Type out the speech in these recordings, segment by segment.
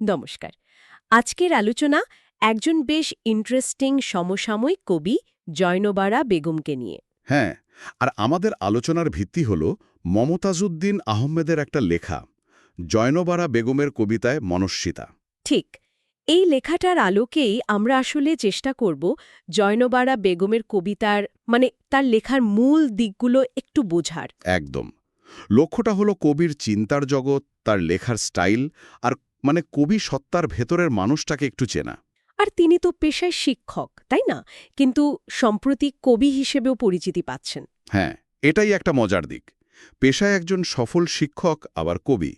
নমস্কার। আজকের আলোচনা একজন বেশ ইন্টারেস্টিং সমসাময়িক কবি জয়নবারা বেগমকে নিয়ে। হ্যাঁ আর আমাদের আলোচনার ভিত্তি হল মমতাজউদ্দিন আহমেদের একটা লেখা জয়নবারা বেগমের কবিতায় মনস্বিতা। ঠিক এই লেখাটার আলোকেই আমরা আসলে চেষ্টা করব জয়নবারা বেগমের কবিতার মানে তার লেখার মূল দিকগুলো একটু বোঝার। একদম লক্ষ্যটা হলো কবির চিন্তার জগৎ তার লেখার স্টাইল আর মানে কবি সত্তার ভেতরের মানুষটাকে একটু চেনা। আর তিনি তো পেশায় শিক্ষক তাই না? কিন্তু সম্প্রতি কবি হিসেবেও পরিচিতি পাচ্ছেন। হ্যাঁ এটাই একটা মজার দিক। পেশায় একজন সফল শিক্ষক আবার কবি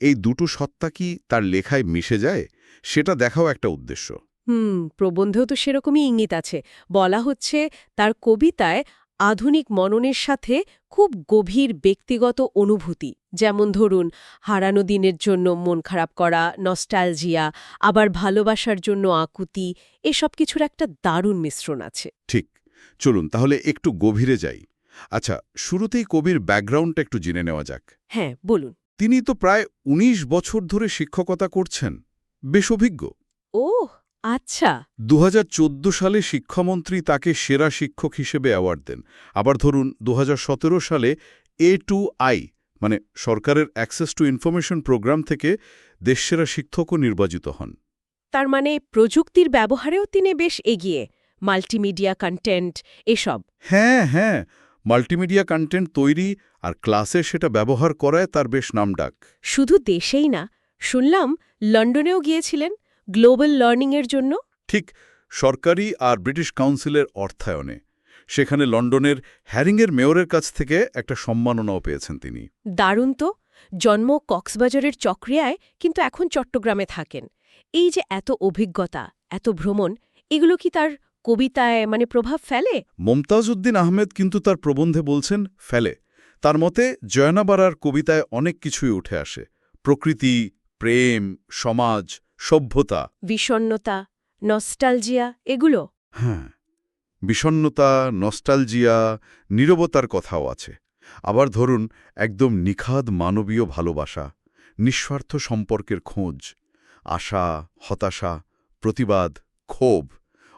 এই দুটো সত্তা কি তার লেখায় মিশে যায়? সেটা দেখাও একটা উদ্দেশ্য। হুম প্রবন্ধেও তো সেরকমই ইঙ্গিত আছে। বলা হচ্ছে তার কবিতায় আধুনিক মননের সাথে খুব গভীর ব্যক্তিগত অনুভূতি। যেমন ধরুন হারানো দিনের জন্য মন খারাপ করা নস্টালজিয়া আবার ভালোবাসার জন্য আকুতি এসব কিছুর একটা দারুণ মিশ্রণ আছে। ঠিক চলুন তাহলে একটু গভীরে যাই। আচ্ছা শুরুতেই কবির ব্যাকগ্রাউন্ডটা একটু জেনে নেওয়া যাক। হ্যাঁ বলুন। তিনি তো প্রায় ১৯ বছর ধরে শিক্ষকতা করছেন। বেশ অভিজ্ঞ। ও আচ্ছা। দু হাজার চোদ্দ সালে শিক্ষামন্ত্রী তাকে সেরা শিক্ষক হিসেবে অ্যাওয়ার্ড দেন। আবার ধরুন দু হাজার সতেরো সালে এ টু আই মানে সরকারের অ্যাক্সেস টু ইনফরমেশন প্রোগ্রাম থেকে দেশসেরা শিক্ষকও নির্বাচিত হন। তার মানে প্রযুক্তির ব্যবহারেও তিনি বেশ এগিয়ে। মাল্টিমিডিয়া কন্টেন্ট এসব। হ্যাঁ হ্যাঁ মাল্টিমিডিয়া কন্টেন্ট তৈরি আর ক্লাসে সেটা ব্যবহার করায় তার বেশ নামডাক। শুধু দেশেই না শুনলাম লন্ডনেও গিয়েছিলেন গ্লোবাল লার্নিংয়ের জন্য। ঠিক সরকারি আর ব্রিটিশ কাউন্সিলের অর্থায়নে। সেখানে লন্ডনের হ্যারিংয়ের মেয়রের কাছ থেকে একটা সম্মাননাও পেয়েছেন তিনি। দারুণ তো! জন্ম কক্সবাজারের চক্রিয়ায় কিন্তু এখন চট্টগ্রামে থাকেন। এই যে এত অভিজ্ঞতা এত ভ্রমণ এগুলো কি তার কবিতায় মানে প্রভাব ফেলে? মমতাজ উদ্দিন আহমেদ কিন্তু তার প্রবন্ধে বলছেন ফেলে। তার মতে জয়নাবারার কবিতায় অনেক কিছুই উঠে আসে। প্রকৃতি প্রেম সমাজ সভ্যতা। বিষণ্নতা নস্টালজিয়া এগুলো? হ্যাঁ। বিষণ্নতা নস্টালজিয়া নীরবতার কথাও আছে। আবার ধরুন একদম নিখাদ মানবীয় ভালোবাসা নিঃস্বার্থ সম্পর্কের খোঁজ আশা হতাশা প্রতিবাদ ক্ষোভ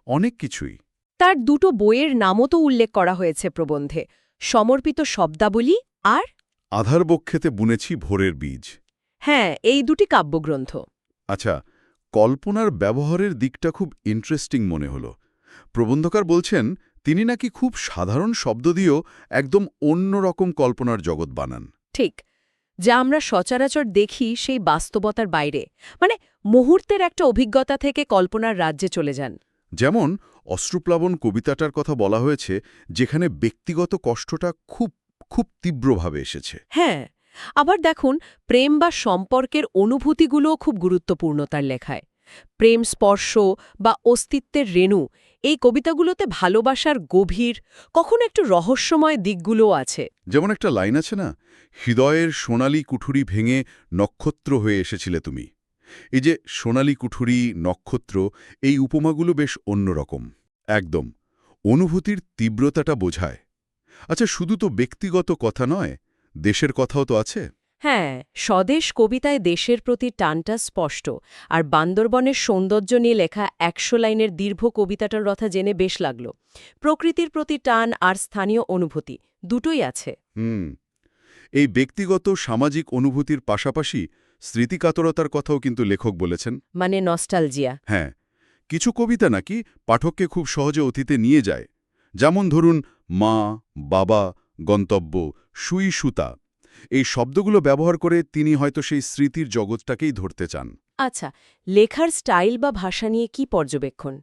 অনেক কিছুই। তার দুটো বইয়ের নামও তো উল্লেখ করা হয়েছে প্রবন্ধে সমর্পিত শব্দাবলী আর আধার বক্ষেতে বুনেছি ভোরের বীজ। হ্যাঁ এই দুটি কাব্যগ্রন্থ। আচ্ছা কল্পনার ব্যবহারের দিকটা খুব ইন্টারেস্টিং মনে হল। প্রবন্ধকার বলছেন তিনি নাকি খুব সাধারণ শব্দ দিয়েও একদম অন্য রকম কল্পনার জগৎ বানান। ঠিক। যা আমরা সচরাচর দেখি সেই বাস্তবতার বাইরে মানে মুহূর্তের একটা অভিজ্ঞতা থেকে কল্পনার রাজ্যে চলে যান। যেমন অশ্রুপ্লাবন কবিতাটার কথা বলা হয়েছে যেখানে ব্যক্তিগত কষ্টটা খুব খুব তীব্রভাবে এসেছে। হ্যাঁ আবার দেখুন প্রেম বা সম্পর্কের অনুভূতিগুলোও খুব গুরুত্বপূর্ণ তার লেখায়। প্রেম স্পর্শ বা অস্তিত্বের রেণু, এই কবিতাগুলোতে ভালোবাসার গভীর, কখনো একটু রহস্যময় দিকগুলোও আছে। যেমন একটা লাইন আছে না, হৃদয়ের সোনালি কুঠুরি ভেঙে নক্ষত্র হয়ে এসেছিলে তুমি। এই যে সোনালি কুঠুরি, নক্ষত্র, এই উপমাগুলো বেশ অন্যরকম। একদম, অনুভূতির তীব্রতাটা বোঝায়। আচ্ছা শুধু তো ব্যক্তিগত কথা নয়, দেশের কথাও তো আছে। হ্যাঁ স্বদেশ কবিতায় দেশের প্রতি টানটা স্পষ্ট আর বান্দরবনের সৌন্দর্য নিয়ে লেখা একশো লাইনের দীর্ঘ কবিতাটার কথা জেনে বেশ লাগল। প্রকৃতির প্রতি টান আর স্থানীয় অনুভূতি দুটোই আছে। হুম এই ব্যক্তিগত সামাজিক অনুভূতির পাশাপাশি স্মৃতিকাতরতার কথাও কিন্তু লেখক বলেছেন। মানে নস্টালজিয়া। হ্যাঁ কিছু কবিতা নাকি পাঠককে খুব সহজে অতীতে নিয়ে যায়। যেমন ধরুন মা বাবা গন্তব্য সুই সুতা। এই শব্দগুলো ব্যবহার করে তিনি হয়তো সেই স্মৃতির জগৎটাকেই ধরতে চান। আচ্ছা লেখার স্টাইল বা ভাষা নিয়ে কি পর্যবেক্ষণ?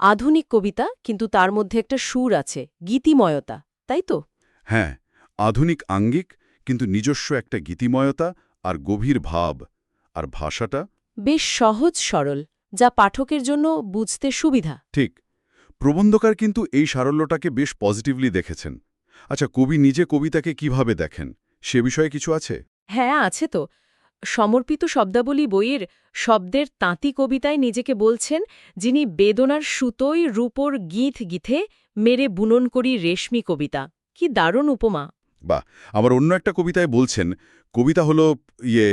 আধুনিক কবিতা কিন্তু তার মধ্যে একটা সুর আছে গীতিময়তা তাই তো? হ্যাঁ আধুনিক আঙ্গিক কিন্তু নিজস্ব একটা গীতিময়তা আর গভীর ভাব। আর ভাষাটা? বেশ সহজ সরল যা পাঠকের জন্য বুঝতে সুবিধা। ঠিক প্রবন্ধকার কিন্তু এই সারল্যটাকে বেশ পজিটিভলি দেখেছেন। আচ্ছা কবি নিজে কবিতাকে কীভাবে দেখেন? সে বিষয়ে কিছু আছে? হ্যাঁ আছে তো। সমর্পিত শব্দাবলী বইয়ের শব্দের তাঁতি কবিতায় নিজেকে বলছেন যিনি বেদনার সুতোই রূপর গীত গীথে মেরে বুনন করি রেশমি কবিতা। কি দারুণ উপমা। বা আবার অন্য একটা কবিতায় বলছেন কবিতা হলো ইয়ে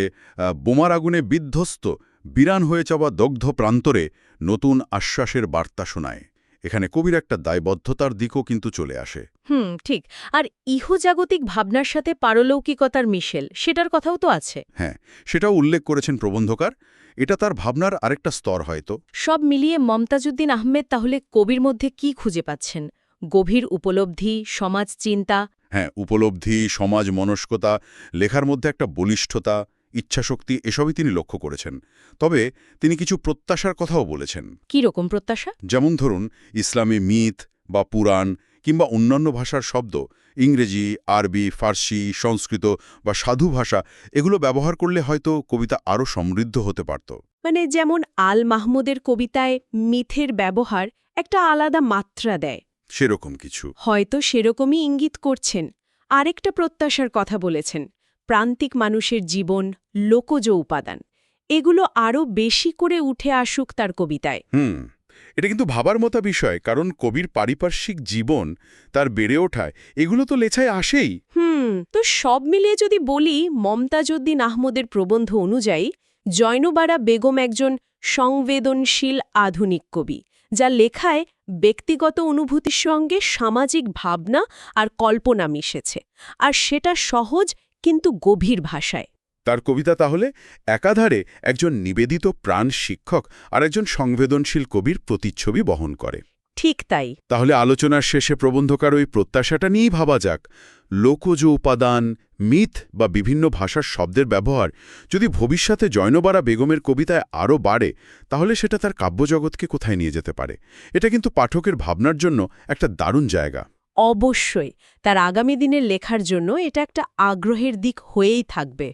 বোমার আগুনে বিধ্বস্ত বিরান হয়ে যাওয়া দগ্ধ প্রান্তরে নতুন আশ্বাসের বার্তা শোনায়। এখানে কবির একটা দায়বদ্ধতার দিকও কিন্তু চলে আসে। হুম ঠিক। আর ইহজাগতিক ভাবনার সাথে পারলৌকিকতার মিশেল সেটার কথাও তো আছে। হ্যাঁ সেটাও উল্লেখ করেছেন প্রবন্ধকার। এটা তার ভাবনার আরেকটা স্তর হয়তো। সব মিলিয়ে মমতাজুদ্দিন আহমেদ তাহলে কবির মধ্যে কি খুঁজে পাচ্ছেন? গভীর উপলব্ধি সমাজ চিন্তা? হ্যাঁ উপলব্ধি সমাজ মনস্কতা লেখার মধ্যে একটা বলিষ্ঠতা ইচ্ছাশক্তি এসবই তিনি লক্ষ্য করেছেন। তবে তিনি কিছু প্রত্যাশার কথাও বলেছেন। কি রকম প্রত্যাশা? যেমন ধরুন ইসলামী মিথ বা পুরাণ কিংবা অন্যান্য ভাষার শব্দ ইংরেজি আরবি ফার্সি সংস্কৃত বা সাধু ভাষা এগুলো ব্যবহার করলে হয়তো কবিতা আরও সমৃদ্ধ হতে পারত। মানে যেমন আল মাহমুদের কবিতায় মিথের ব্যবহার একটা আলাদা মাত্রা দেয়। সেরকম কিছু। হয়তো সেরকমই ইঙ্গিত করছেন। আরেকটা প্রত্যাশার কথা বলেছেন। প্রান্তিক মানুষের জীবন লোকজ উপাদান। এগুলো আরও বেশি করে উঠে আসুক তার কবিতায়। হুম এটা কিন্তু ভাবার মতো বিষয় কারণ কবির পারিপার্শ্বিক জীবন তার বেড়ে ওঠায় এগুলো তো লেছায় আসেই। হুম তো সব মিলিয়ে যদি বলি মমতাজউদ্দিন আহমদের প্রবন্ধ অনুযায়ী জৈনবাড়া বেগম একজন সংবেদনশীল আধুনিক কবি যা লেখায় ব্যক্তিগত অনুভূতির সঙ্গে সামাজিক ভাবনা আর কল্পনা মিশেছে। আর সেটা সহজ কিন্তু গভীর ভাষায়। তার কবিতা তাহলে একাধারে একজন নিবেদিত প্রাণ শিক্ষক আর একজন সংবেদনশীল কবির প্রতিচ্ছবি বহন করে। ঠিক তাই। তাহলে আলোচনার শেষে প্রবন্ধকার ওই প্রত্যাশাটা নিয়েই ভাবা যাক। লোকজ উপাদান মিথ বা বিভিন্ন ভাষার শব্দের ব্যবহার যদি ভবিষ্যতে জৈনবারা বেগমের কবিতায় আরও বাড়ে তাহলে সেটা তার কাব্যজগৎকে কোথায় নিয়ে যেতে পারে? এটা কিন্তু পাঠকের ভাবনার জন্য একটা দারুণ জায়গা। অবশ্যই। তার আগামী দিনের লেখার জন্য এটা একটা আগ্রহের দিক হয়েই থাকবে।